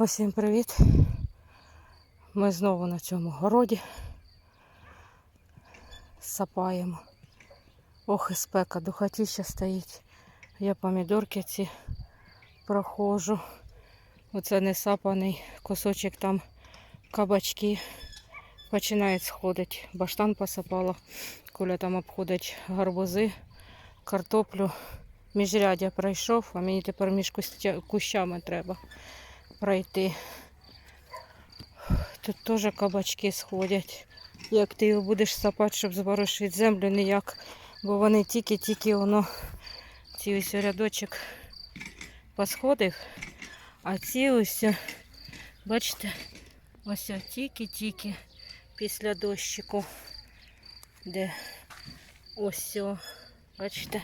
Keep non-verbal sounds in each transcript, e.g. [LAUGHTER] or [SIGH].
Усім привіт. Ми знову на цьому городі сапаємо. Ох, і спека, духотіща стоїть. Я помідорки ці проходжу. Оце не сапаний кусочок там кабачки починають сходити. Баштан посапала. Коля там обходить гарбузи, картоплю. Міжрядя пройшов, а мені тепер між кущами треба пройти. Тут теж кабачки сходять. Як ти його будеш сапати, щоб зборошити землю, ніяк. Бо вони тільки-тільки воно ці ось рядочок посходив. А ці ось, бачите, ось тільки-тільки після дощику, де ось, бачите,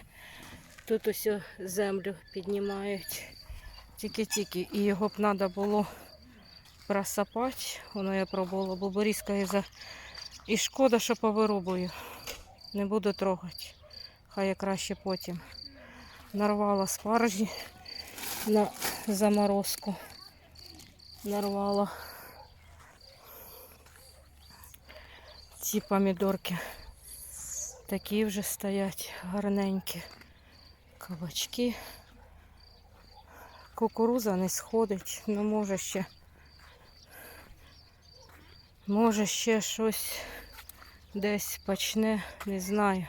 тут ось землю піднімають. Тільки-тільки. І його б треба було просапати. Воно я пробувала, бо борізка за... І шкода, що повирубую. Не буду трогати. Хай я краще потім. Нарвала спаржі на заморозку. Нарвала ці помідорки. Такі вже стоять гарненькі. Кабачки. Кукуруза не сходить, ну може ще. Може ще щось десь почне, не знаю.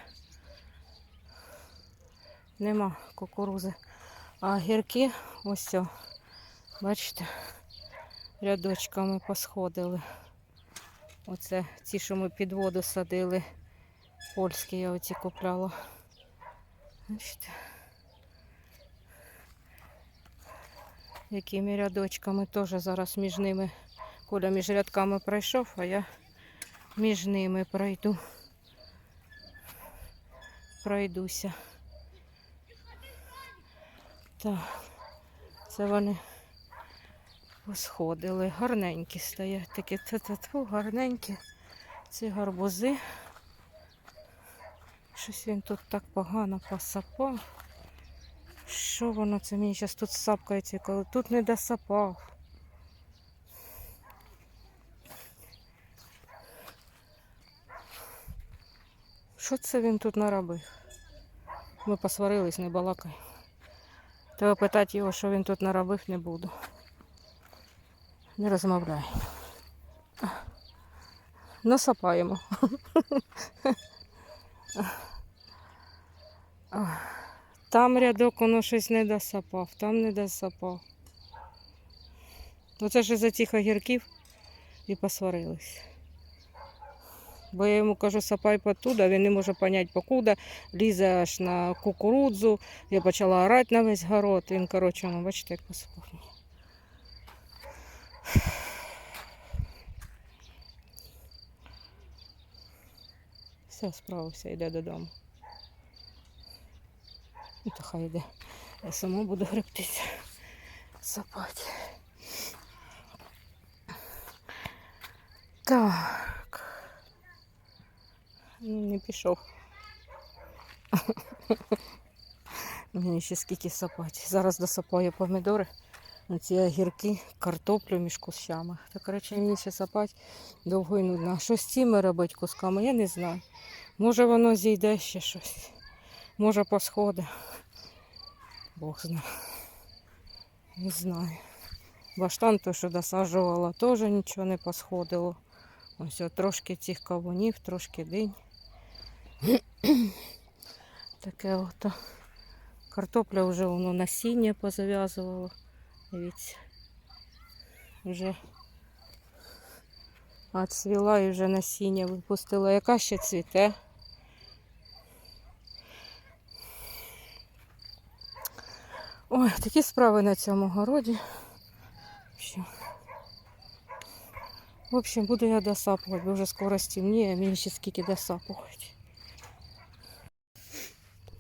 Нема кукурузи. А гірки ось, бачите, рядочками посходили. Оце ті, що ми під воду садили. Польські я оці купляла. Бачите. Якими рядочками теж зараз між ними. Коля між рядками пройшов, а я між ними пройду. Пройдуся. Так, це вони посходили. Гарненькі стоять. Такі тьфу гарненькі. Ці гарбузи. Щось він тут так погано посапав. Що воно це мені зараз тут сапкається, коли тут не досапав. Що це він тут наробив? Ми посварились, не балакай. Треба питати його, що він тут наробив, не буду. Не розмовляй. Насапаємо. [LAUGHS] Там рядок воно щось не досапав, там не досапав. Оце ж за тих огірків і посварились. Бо я йому кажу, сапай потуда, він не може поняти покуда, лізе аж на кукурудзу. Я почала орати на весь город. Він, коротше, ну, бачите, як посипав. Все, справився, йде додому. Ну, то хай йде. Я сама буду гребтися. Сапати. Так. Ну, не пішов. Мені ще скільки сапати. Зараз досапаю помідори. Ці огірки, картоплю між кущами. Так, коротше, мені ще сапати довго і нудно. А що з цими робити кусками, я не знаю. Може воно зійде ще щось. Може посходи. Бог знає. Не знаю. Баштан то, що досаджувала, теж нічого не посходило. Ось от трошки цих кавунів, трошки динь. [CLEARS THROAT] Таке ото. Картопля вже воно насіння позав'язувало. Дивіться. Вже отцвіла і вже насіння випустила. Яка ще цвіте? Ой, такі справи на цьому городі. Що? В общем, буду я досапувати, бо вже скоро стемніє, мені ще скільки досапувати.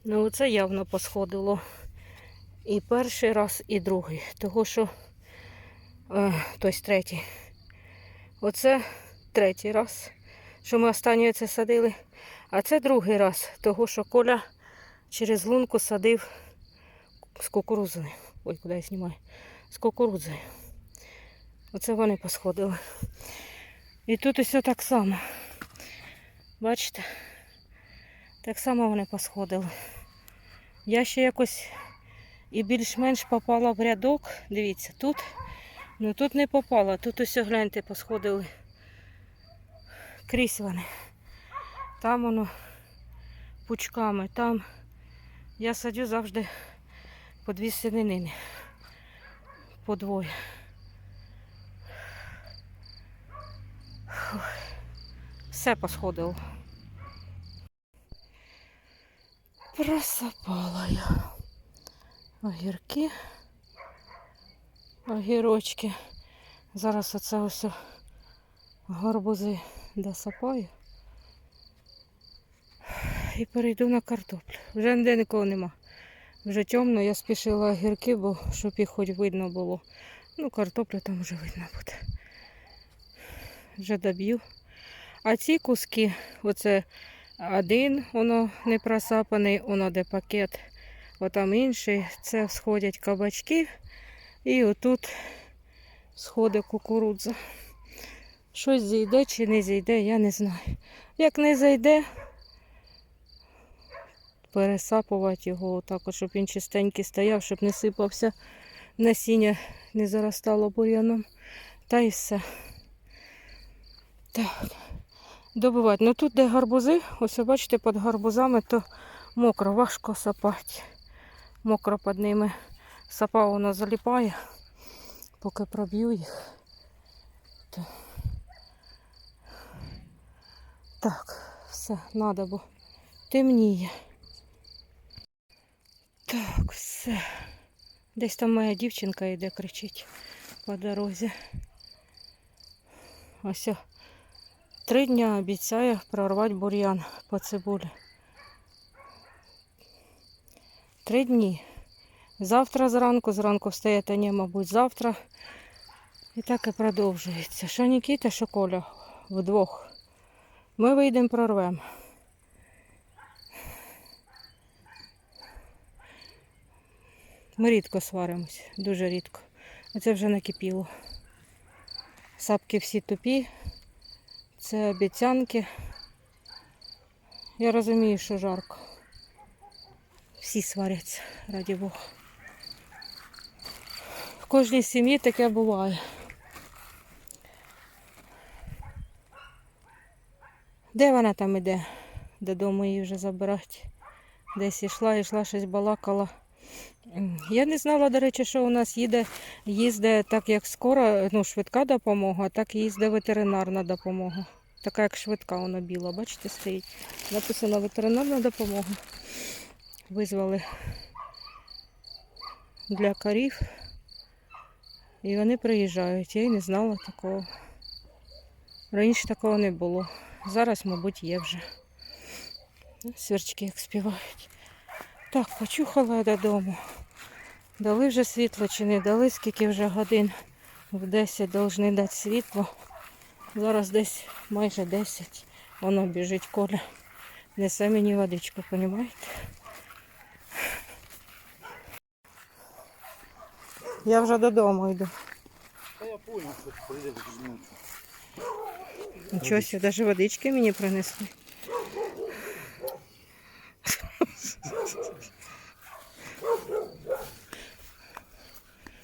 Ну, це явно посходило і перший раз, і другий. Того, що е, тобто третій. Оце третій раз, що ми останнє це садили. А це другий раз, того, що Коля через лунку садив з кукурузою. Ой, куди я знімаю? З кукурудзою. Оце вони посходили. І тут усе так само. Бачите? Так само вони посходили. Я ще якось і більш-менш попала в рядок. Дивіться, тут. Ну тут не попала. Тут усе гляньте, посходили. Крізь вони. Там воно пучками. Там я садю завжди по дві сининини. По двоє. Все посходило. Просапала я. Огірки. Огірочки. Зараз оце ось гарбузи досапаю. І перейду на картоплю. Вже ніде нікого нема. Вже темно, я спішила огірки, бо щоб їх хоч видно було. Ну, картоплю там вже видно буде. Вже доб'ю. А ці куски, оце один, воно не просапаний, воно де пакет. Отам інший, це сходять кабачки. І отут сходить кукурудза. Щось зійде чи не зійде, я не знаю. Як не зайде, пересапувати його отак, от, щоб він чистенький стояв, щоб не сипався насіння, не заростало бур'яном. Та і все. Так. Добивати. Ну тут, де гарбузи, ось бачите, під гарбузами, то мокро, важко сапати. Мокро під ними. Сапа воно заліпає, поки проб'ю їх. То... Так, все, треба, бо темніє. Так, все. Десь там моя дівчинка йде, кричить по дорозі. Ось три дня обіцяє прорвати бур'ян по цибулі. Три дні. Завтра зранку, зранку встає, та ні, мабуть, завтра. І так і продовжується. Що Нікіта, що Коля вдвох. Ми вийдемо, прорвемо. Ми рідко сваримось, дуже рідко. Оце вже накипіло. Сапки всі тупі. Це обіцянки. Я розумію, що жарко. Всі сваряться, раді Бога. В кожній сім'ї таке буває. Де вона там іде? Додому її вже забирати. Десь йшла, йшла, щось балакала. Я не знала, до речі, що у нас їде, їздить так, як скоро, ну, швидка допомога, так і їздить ветеринарна допомога. Така як швидка вона біла, бачите, стоїть. Написано ветеринарна допомога. Визвали для корів. І вони приїжджають. Я й не знала такого. Раніше такого не було. Зараз, мабуть, є вже. Сверчки як співають. Так, почухала я додому. Дали вже світло чи не дали, скільки вже годин. В 10 повинні дати світло. Зараз десь майже 10. Воно біжить коля. Несе мені водичку, розумієте? Я вже додому йду. Та я понял, що прийде. Нічого навіть водички мені принесли.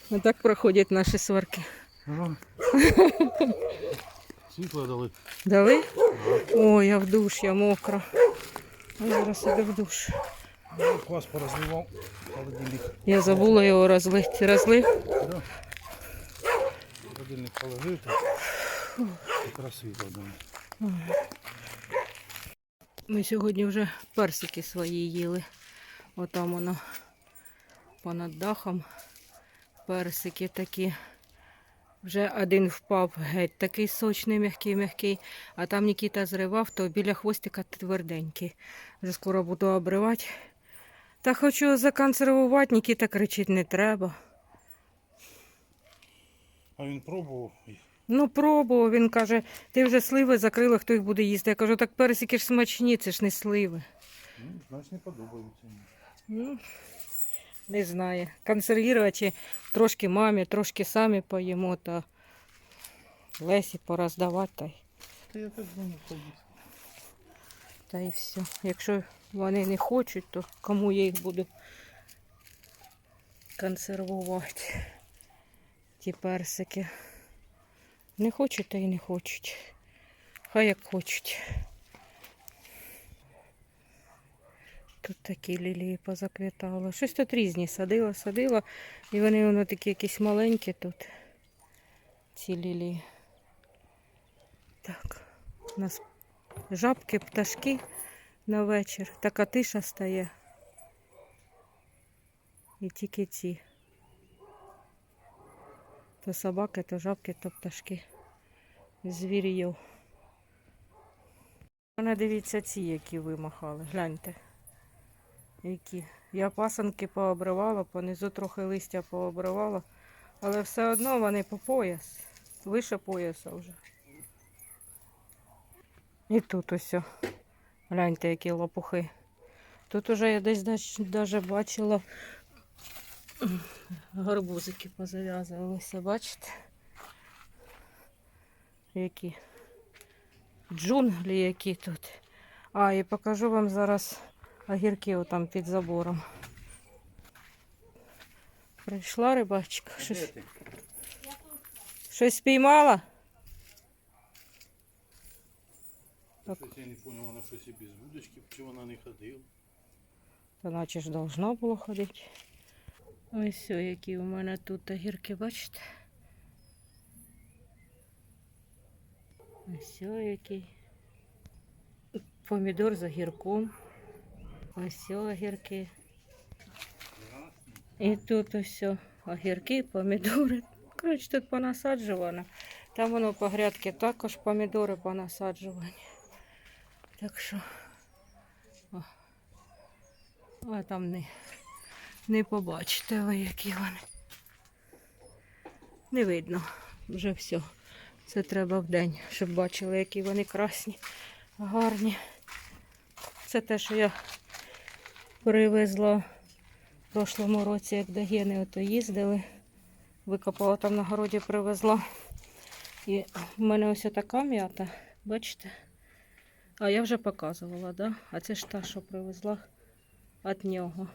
Отак проходять наші сварки. Ага. Світло дали. Дали? Ой, я в душ, я мокра. Я зараз іду в душ. Ну, Квас порозливав, холодильник. Я забула його розлити. Розлив? Да. Холодильник положив. Якраз світло дали. Ми сьогодні вже персики свої їли. Отам воно понад дахом. Персики такі. Вже один впав геть, такий сочний, м'який, м'який. А там Нікіта зривав, то біля хвостика тверденький. Вже скоро буду обривати. Та хочу законсервувати, Нікіта кричить, не треба. А він пробував. Ну, пробував, він каже, ти вже сливи закрила, хто їх буде їсти. Я кажу, так персики ж смачні, це ж не сливи. Ну, значить не подобається. йому. Ну, не знаю. Консервувати трошки мамі, трошки самі поїмо, та Лесі пороздавати та й, Та я так думаю, та й все. Якщо вони не хочуть, то кому я їх буду консервувати? Ті персики. Не хочуть, та й не хочуть. Хай як хочуть. Тут такі лілії позаквітали. Щось тут різні садила, садила. І вони воно такі якісь маленькі тут. Ці лілії. Так. У нас жабки, пташки на вечір. Така тиша стає. І тільки ці. То собаки, то жабки, то пташки. Звір'ю. Мене дивіться ці, які вимахали. Гляньте. Які. Я пасанки пообривала, понизу трохи листя пообривала, але все одно вони по пояс. Вище пояса вже. І тут ось. Гляньте, які лопухи. Тут уже я десь навіть бачила [CLEARS THROAT] гарбузики позав'язувалися, бачите? Які джунглі які тут. А, і покажу вам зараз огірки отам під забором. Прийшла рибачка. Щось, щось спіймала? Щось я не зрозумів, вона щось і без вудочки, чи вона не ходила. Та наче ж должна було ходити. Ось все, які у мене тут огірки, бачите? Ось який. Помідор з огірком. Ось огірки. І тут ось. Огірки, помідори. Коротше, тут понасаджувано. Там воно по грядки також помідори понасаджувані. Так що. О. А там не, не побачите ви, які вони. Не видно. Вже все. Це треба в день, щоб бачили, які вони красні, гарні. Це те, що я привезла в прошлому році, як до Гени ото їздили. Викопала там на городі, привезла. І в мене ось така м'ята, бачите? А я вже показувала, да? А це ж та, що привезла від нього.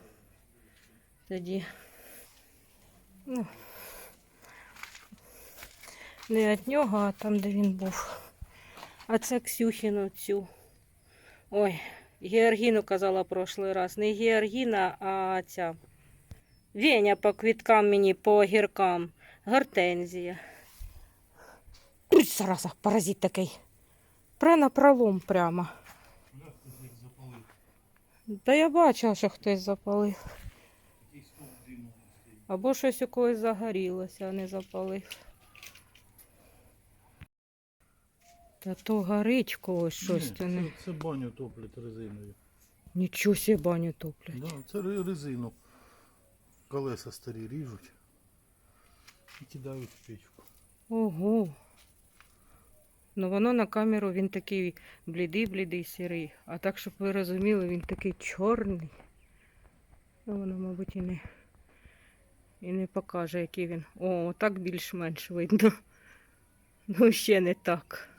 Тоді. Ну, не від нього, а там, де він був. А це Ксюхіну цю. Ой, Георгіну казала прошлий раз. Не Георгіна, а ця. Веня по квіткам мені, по огіркам. Гортензія. Ой, Зараза, паразит такий. Пре на пролом прямо. Та я бачила, що хтось запалив. Або щось у когось загорілося, а не запалив. Та то горить когось щось. Ні, то не... це, це баню топлять резиною. Нічого себе баню топлять. Да, це резину. Колеса старі ріжуть і кидають в печку. Ого. Ну воно на камеру він такий блідий, блідий, сірий. А так, щоб ви розуміли, він такий чорний. Ну, воно, мабуть, і не, і не покаже, який він. О, так більш-менш видно. [LAUGHS] Ну, ще не так.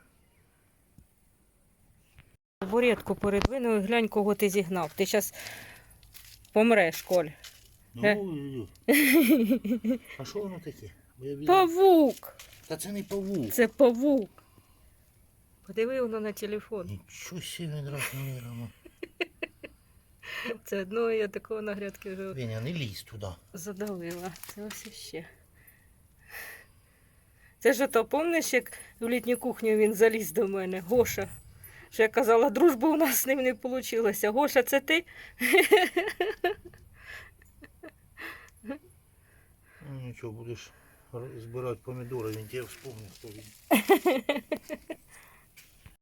Буретку передвинув і глянь, кого ти зігнав. Ти зараз помреш, Коль. Е. Ну, а що воно таке? Бо я бачу- Павук! Та це не павук. Це павук. Подиви воно на телефон. Нічого себе він розміром. Це одного я такого на грядки вже Веня, не лізь туди. задавила. Це ось ще. Це ж то, помниш, як в літню кухню він заліз до мене, Гоша. Що я казала, дружба у нас з ним не вийшла. Гоша, це ти? Ну нічого, будеш збирати помідори, він тебе вспомнив, хто він. [LAUGHS]